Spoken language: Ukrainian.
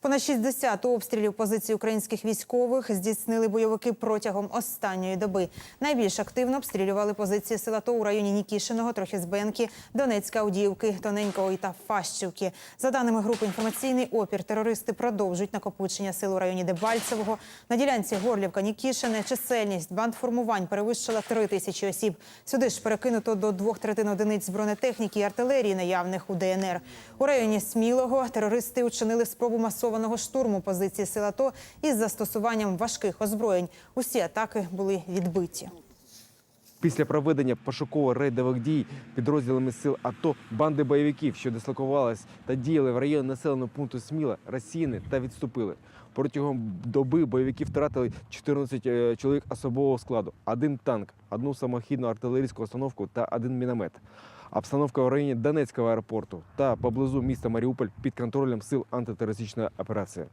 Понад 60 обстрілів позицій українських військових здійснили бойовики протягом останньої доби. Найбільш активно обстрілювали позиції села ТО у районі Нікішиного, Трохізбенки, Донецька, Авдіївки, Тоненького та Фащівки. За даними групи інформаційний опір, терористи продовжують накопичення сил у районі Дебальцевого. На ділянці Горлівка, Нікішине чисельність бандформувань перевищила три тисячі осіб. Сюди ж перекинуто до двох третин одиниць бронетехніки і артилерії наявних у ДНР. У районі Смілого терористи учинили спробу масованого штурму позиції сил АТО із застосуванням важких озброєнь. Усі атаки були відбиті. Після проведення пошуково-рейдових дій підрозділами сил АТО банди бойовиків, що дислокувались та діяли в районі населеного пункту Сміла, розсіяні та відступили. Протягом доби бойовики втратили 14 е, чоловік особового складу, один танк, одну самохідну артилерійську установку та один міномет. Обстановка в районі Донецького аеропорту та поблизу міста Маріуполь під контролем сил антитерористичної операції.